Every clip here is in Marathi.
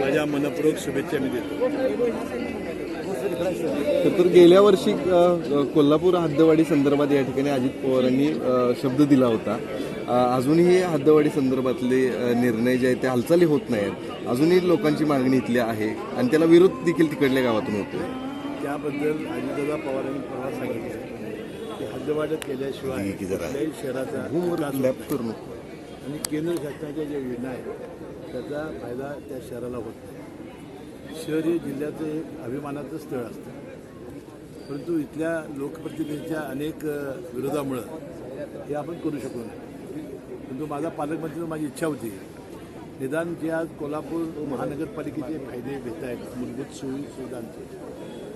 माझ्या मनपूर्वक शुभेच्छा मी देतो. तर गेल्या वर्षी कोल्हापूर हद्दवाढी संदर्भात या ठिकाणी अजित पवारांनी शब्द दिला होता. अजूनही हद्दवाढी संदर्भातले निर्णय जे आहेत ते हालचाली होत नाहीत. अजूनही लोकांची मागणी इथली आहे आणि त्याला विरोध देखील तिकडल्या गावातून होतोय. त्याबद्दल अजितदादा पवारांनी परवा सांगितलं. की हद्दवाढत केल्याशिवाय शहराचा आणि केंद्र शासनाच्या ज्या योजना आहेत त्याचा फायदा त्या शहराला होत नाही. शहर हे जिल्ह्याचं एक अभिमानाचं स्थळ असतं. परंतु इथल्या लोकप्रतिनिधींच्या अनेक विरोधामुळं हे आपण करू शकलो नाही. परंतु माझा पालकमंत्री माझी इच्छा होती निदान जे आज कोल्हापूर महानगरपालिकेचे फायदे घेत आहेत मूलभूत सोयी सुविधांचे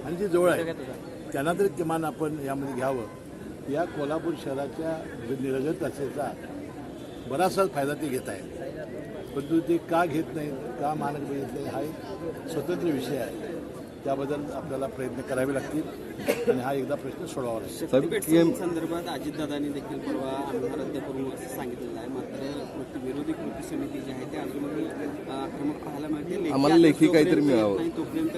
आणि जे जवळ आहे त्यांना तरी किमान आपण यामध्ये घ्यावं. या कोल्हापूर शहराच्या निरगत असेचा बराचसा फायदा ते घेत आहेत. परंतु ते का घेत नाहीत का महानगरपालिकेत हा एक स्वतंत्र विषय आहे. त्याबद्दल आपल्याला प्रयत्न करावे लागतील आणि हा एकदा प्रश्न सोडवावा लागेल. संदर्भात अजितदादांनी देखील परवा रद्द करू असं सांगितलेलं आहे. मात्र कृती विरोधी कृती समिती जी आहे ते अजूनही अ, आक्रमक पाहायला मिळते. आम्हाला लेखी काहीतरी मिळावं. नाही तोपर्यंत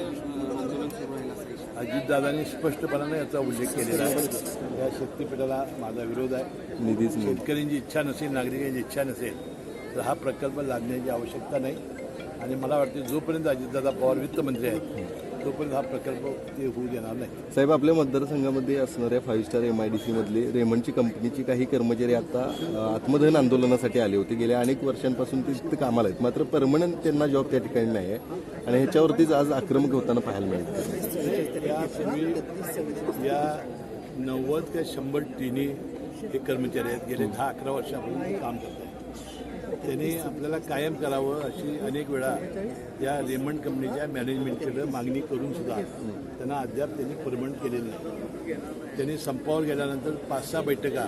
अजितदादांनी स्पष्टपणाने याचा उल्लेख केलेला आहे. या शक्तीपीठाला माझा विरोध आहे. निधीच शेतकऱ्यांची इच्छा नसेल नागरिकांची इच्छा नसेल तर हा प्रकल्प लागण्याची आवश्यकता नाही. आणि मला वाटते जोपर्यंत अजितदादा पवार वित्तमंत्री आहेत तोपर्यंत हा प्रकल्प ते होऊ देणार नाही साहेब आपल्या मतदारसंघामध्ये असणाऱ्या five star M I D C मधले रेमंडची कंपनीची काही कर्मचारी आता अ, आत्मदहन आंदोलनासाठी आले होते. गेल्या अनेक वर्षांपासून ते तिथे कामाला आहेत. मात्र परमनंट त्यांना जॉब त्या ठिकाणी नाही आहे आणि ह्याच्यावरतीच आज आक्रमक होताना पाहायला मिळतं या यापूर्वी या नव्वद ते शंभर टीनी हे कर्मचारी आहेत. गेले दहा अकरा वर्षापासून काम करत आहेत. त्यांनी आपल्याला कायम करावं अशी अनेक वेळा या रेमंड कंपनीच्या मॅनेजमेंटकडे मागणी करून सुद्धा त्यांना अद्याप त्यांनी परमनंट केलेलं नाही. त्यांनी संपावर गेल्यानंतर पाच सहा बैठका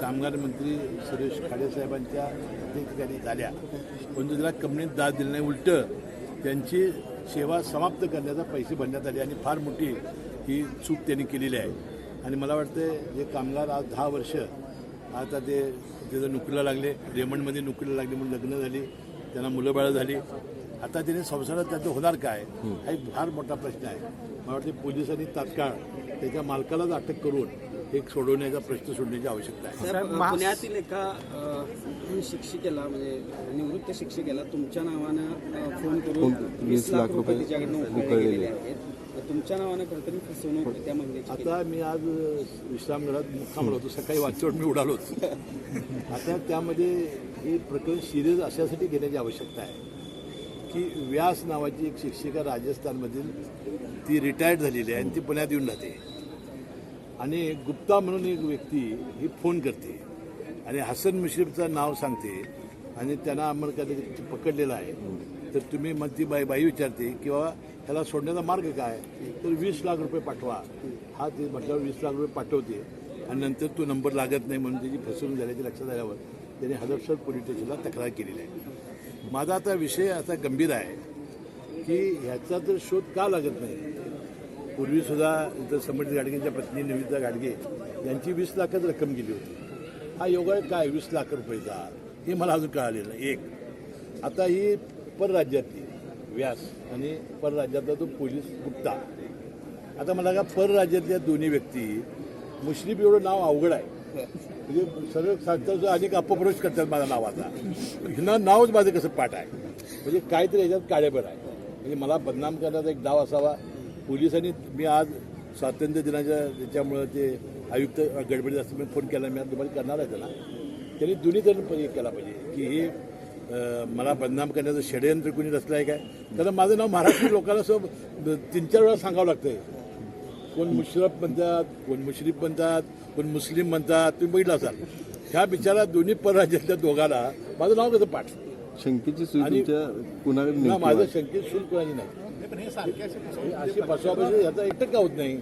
कामगार मंत्री सुरेश खाडेसाहेबांच्या अध्यक्षतेखाली झाल्या. परंतु त्याला कंपनीत दाद दिली नाही उलटं त्यांची सेवा समाप्त करण्याचा पैसे भरण्यात आले आणि फार मोठी ही चूक त्यांनी केलेली आहे. आणि मला वाटतं जे कामगार आज दहा वर्ष आता ते तिथं नोकरीला लागले रेमंडमध्ये नोकरीला लागले म्हणून लग्न झाली त्यांना मुलं बाळं झाली. आता त्यांनी संसारात त्याचं होणार काय? हा एक फार मोठा प्रश्न आहे. मला वाटते पोलिसांनी तात्काळ त्याच्या मालकालाच अटक करून एक सोडवण्याचा प्रश्न सोडण्याची आवश्यकता आहे. पुण्यातील एका शिक्षिकेला म्हणजे निवृत्त शिक्षिकेला तुमच्या नावानं फोन करून वीस लाख रुपये तिच्याकडनं आहेत. तुमच्या नावानं कुठेतरी फसवणूक त्या केली. आता मी आज विश्रामगृहात मुक्कामला होतो. सकाळी वाचवड मी उडालोच आता त्यामध्ये हे प्रकरण सिरियस अशासाठी घेण्याची आवश्यकता आहे की व्यास नावाची एक शिक्षिका राजस्थानमधील ती रिटायर्ड झालेली आहे आणि ती पुण्यात येऊन राहते. आणि गुप्ता म्हणून एक व्यक्ती ही फोन करते. आणि हसन मुश्रीफचं नाव सांगते. आणि त्यांना आम्हाला कधी पकडलेलं आहे. तर तुम्ही मग ती बाई बाई विचारते किंवा त्याला सोडण्याचा मार्ग काय? तर वीस लाख रुपये पाठवा. हा ते म्हटल्यावर वीस लाख रुपये पाठवते. आणि नंतर तो नंबर लागत नाही म्हणून त्याची फसवणूक झाल्याची लक्षात आल्यावर त्याने हदरसर पोलीस स्टेशनला तक्रार केलेली आहे. माझा आता विषय असा गंभीर आहे की ह्याचा तर शोध का लागत नाही? पूर्वीसुद्धा इथं समर्थ गाडगेंच्या पत्नी निविता गाडगे यांची वीस लाखात रक्कम गेली होती. हा योगा काय? वीस लाख रुपयेचा हे मला अजून कळालेलं नाही. एक. आता ही परराज्यातली व्यास आणि परराज्यातला तो पोलीस गुप्ता. आता मला का परराज्यातल्या दोन्ही व्यक्ती मुश्रीफ एवढं नाव अवघड आहे. म्हणजे सरळ सांगतात अनेक अपप्रवेश करतात माझ्या नावाचा. हिनं नावच माझं कसं पाठ आहे? म्हणजे काहीतरी याच्यात काळेबर आहे. म्हणजे मला बदनाम करण्याचा एक डाव असावा. पोलिसांनी मी आज स्वातंत्र्य दिनाच्या त्याच्यामुळं ते आयुक्त गडबडीत असताना फोन केला मी आज दुपारी करणार आहे त्याला. त्यांनी दोन्ही तरी केला पाहिजे की हे मला बदनाम करण्याचं षडयंत्र कुणी रचलं आहे काय? त्याला माझं नाव महाराष्ट्रीय लोकांना सब तीन चार वेळा सांगावं लागतंय. कोण मुशरफ म्हणतात कोण मुश्रीफ म्हणतात कोण मुस्लिम म्हणतात तुम्ही बघितलं असाल. ह्या बिचारा दोन्ही परराज्यातल्या दोघाला माझं नाव कसं पाठ? शंकेची आणि- तुमच्या कुणाकडे माझं? शंकेत शुल्क कोणाची नाही. अशी फसवाफसवी याचा एक टक्का होत नाही?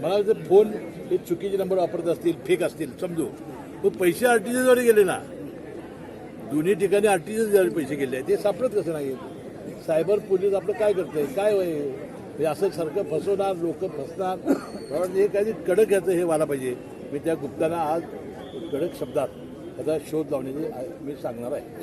मला जर फोन हे चुकीचे नंबर वापरत असतील फेक असतील समजू. पण पैसे आरटीजीद्वारे गेले ना. दोन्ही ठिकाणी आरटीजीद्वारे पैसे गेले ते सापडत कसं नाही? सायबर पोलीस आपलं काय करतंय? काय वय? हे असं सारखं फसवणार लोक फसणार. हे काहीतरी कडक याचं हे व्हायला पाहिजे. मी त्या गुप्तांना आज कडक शब्दात त्याचा शोध लावण्याचे मी सांगणार आहे.